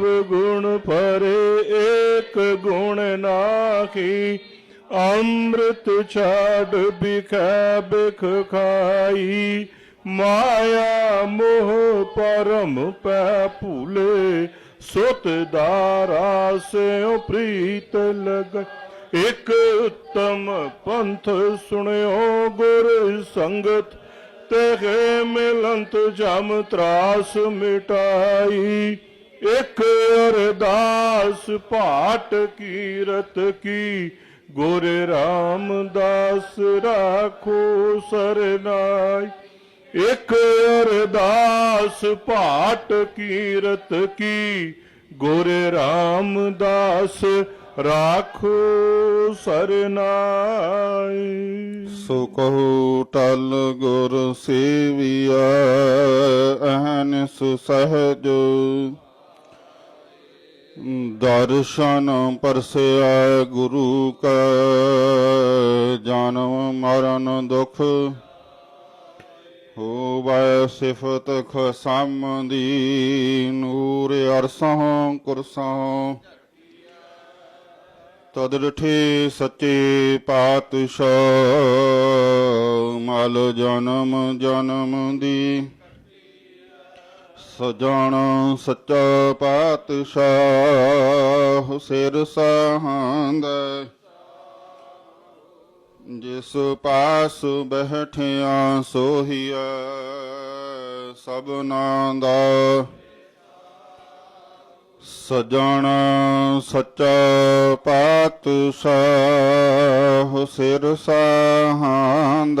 ਨਵ ਗੁਣ ਭਰੇ ਏਕ ਗੁਣ ਨਾਹੀ, ਅੰਮ੍ਰਿਤ ਛਾੜ ਬਿਖੈ ਬਿਖ ਖਾਈ। ਮਾਇਆ ਮੋਹ ਪਰਮ ਪੈ ਭੂਲੇ, ਸੁਤ ਦਾਰਾ ਸਿਉ ਪ੍ਰੀਤ ਲਗ। ਇਕ ਉਤਮ ਪੰਥ ਸੁਣਿਓ ਗੁਰ ਸੰਗਤ ਤੇ ਮਿਲੰਤ ਜਮ ਤਰਾਸ ਮਿਟਾਈ। ਇਕ ਅਰਦਾਸ ਭਾਟ ਕੀਰਤ ਕੀ, ਗੁਰ ਰਾਮਦਾਸ ਰਾਖੋ ਸਰਨਾਈ। ਇਕ ਅਰਦਾਸ ਭਾਟ ਕੀਰਤ ਕੀ, ਗੁਰ ਰਾਮਦਾਸ ਰਾਖੋ ਸਰਨਾਈ। ਸੋ ਕਹੂ ਟਲ ਗੁਰ ਸੇਵੀਆ ਅਹਨਿਸ ਸਹਜ ਦਰਸ਼ਨ ਪਰਸਿਆ ਗੁਰੂ ਕਾ, ਜਨਮ ਮਰਨ ਦੁਖ ਹੋਵੈ ਸਿਫਤ ਖਸਮ ਦੀ ਨੂਰ ਅਰਸੋਂ ਕੁਰਸੋਂ। ਤਦਰਠੇ ਸੱਚੇ ਪਾਤਸ਼ਾਹ, ਮਲ ਜਨਮ ਜਨਮ ਦੀ। ਸਜਣ ਸੱਚਾ ਪਾਤਸ਼ਾਹ ਸਿਰ ਸਹਾੰਦ ਜਿਸ ਪਾਸ ਬਹਿਠਿਆ ਸੋਹੀਆ ਸਭਨਾ ਦਾ ਸਜਣ ਸੱਚਾ ਪਾਤਸ਼ਾਹ ਸਿਰ ਸਹਾੰਦ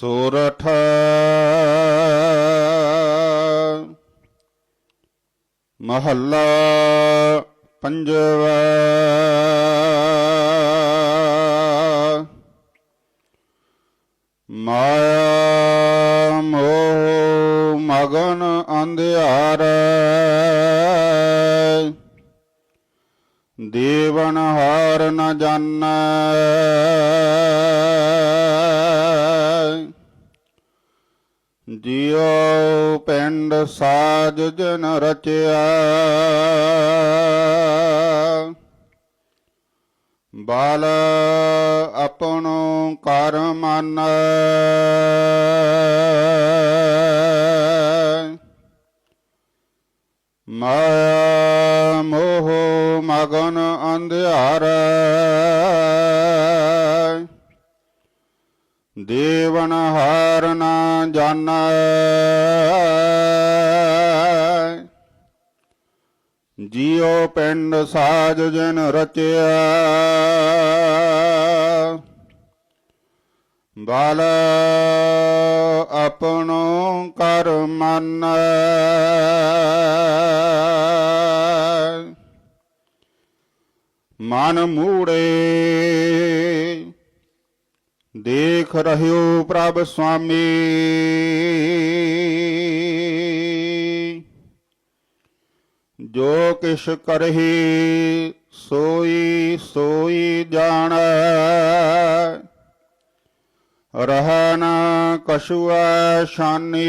ਸੋਰਠ। ਮਹੱਲਾ ਪੰਜਵਾ। ਮਾਇਆ ਮੋਹ ਮਗਨ ਅੰਧਿਆਰ। ਦੇਵਨ ਹਾਰ ਨ ਜਾਣੈ। ਜਿਉ ਪਿੰਡ ਸਾਜ ਜਨ ਰਚਿਆ। ਬਾਲ ਆਪਣੋ ਕਰ ਮਾਨੈ। ਮਾਇਆ ਮੋਹ ਮਗਨ ਅੰਧਿਆਰ। ਦੇਵਨ ਹਾਰ ਨਾ ਜਾਣੈ। ਜਿਉ ਪਿੰਡ ਸਾਜ ਜਨ ਰਚਿਆ। ਬਲ ਆਪਣੋ ਕਰ ਮਨ। ਮਨ ਮੂੜੇ ਦੇਖ ਰਹਿਓ ਪ੍ਰਭ ਸੁਆਮੀ। ਜੋ ਕਿਛ ਕਰਹੀ, ਸੋਈ ਸੋਈ ਜਾਣੈ। ਰਹਿ ਨ ਕਛੁਐ ਸ਼ਾਨੀ।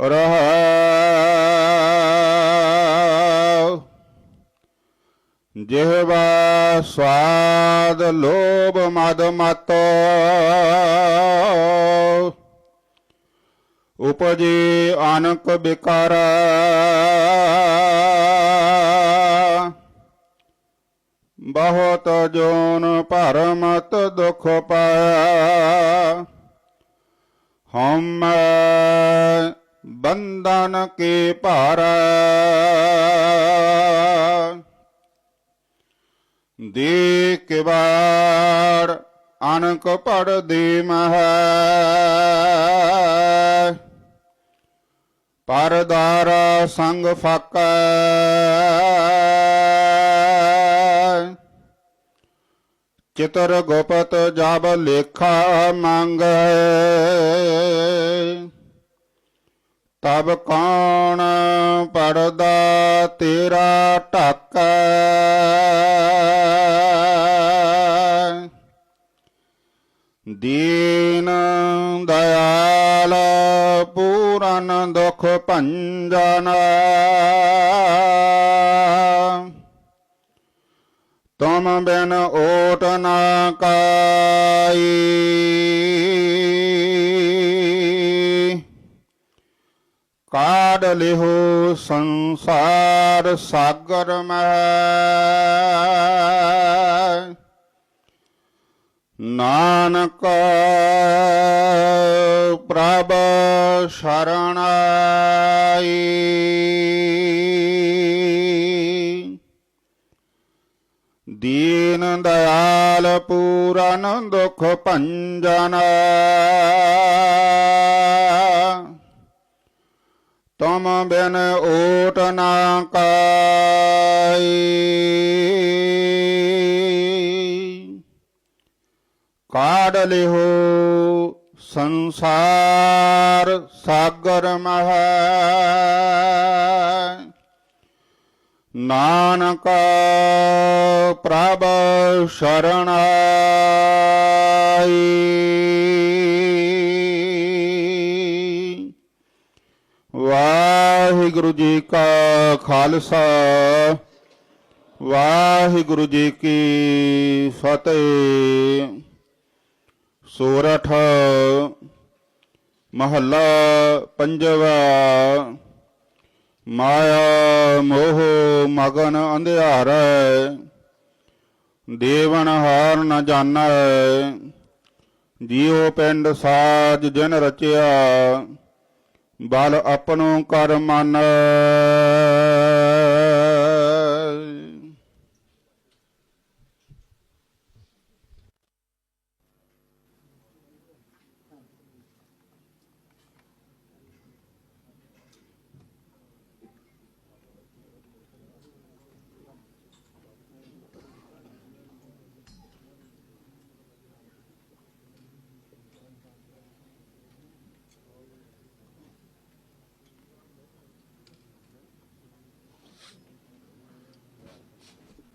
ਰਹਿ ਜਿਹਵਾ ਸਵਾਦ ਲੋਭ ਮਦ ਮਤ। ਉਪਜੇ ਅਨਕ ਬਿਕਾਰ। ਬਹੁਤ ਜੋਨ ਭਰਮਤ ਦੁਖ ਪਾਇਆ ਹਮ ਬੰਧਨ ਕੇ ਭਾਰ। ਦੇ ਕੇ ਅਣਕ ਅਨਕ ਪੜ ਦੇ ਮਹੈ ਪਰਦਾਰਾ ਸੰਗ ਫਾਕੈ ਚਿਤਰ ਗੁਪਤ ਜਬ ਲੇਖਾ ਮੰਗੈ। ਤਬ ਕੌਣ ਪੜਦਾ ਤੇਰਾ ਢਾਕੈ? ਦੀਨ ਦਇਆਲ ਪੂਰਨ ਦੁਖ ਭੰਜਨ। ਤੁਮ ਬਿਨ ਓਟ ਨਾ ਕਾਈ। ਕਾਢ ਲਿਹੋ ਸੰਸਾਰ ਸਾਗਰ ਮਹਿ। ਨਾਨਕ ਪ੍ਰਭ ਸ਼ਰਣਾਈ ਦੀਨ ਦਇਆਲ ਪੂਰਨ ਦੁਖ ਭੰਜਨ ਤੁਮ ਬਿਨ ਓਟ ਨਾ ਕਾਈ। ਕਾਢ ਲਿਹੋ ਸੰਸਾਰ ਸਾਗਰ ਮਹਿ। ਨਾਨਕ ਪ੍ਰਭ ਸ਼ਰਣਾਈ ਵਾਹਿਗੁਰੂ ਜੀ ਕਾ ਖਾਲਸਾ, ਵਾਹਿਗੁਰੂ ਜੀ ਕੀ ਫਤਿਹ। ਸੋਰਠ ਮਹੱਲਾ ਪੰਜਵਾ, ਮਾਇਆ ਮੋਹ ਮਗਨ ਅੰਧਿਆਰੈ, ਦੇਵਨ ਹਾਰ ਨ ਜਾਣੈ। ਜੀਉ ਪਿੰਡ ਸਾਜ ਜਨ ਰਚਿਆ ਬਲ ਆਪਣੋ ਕਰ ਮਨ।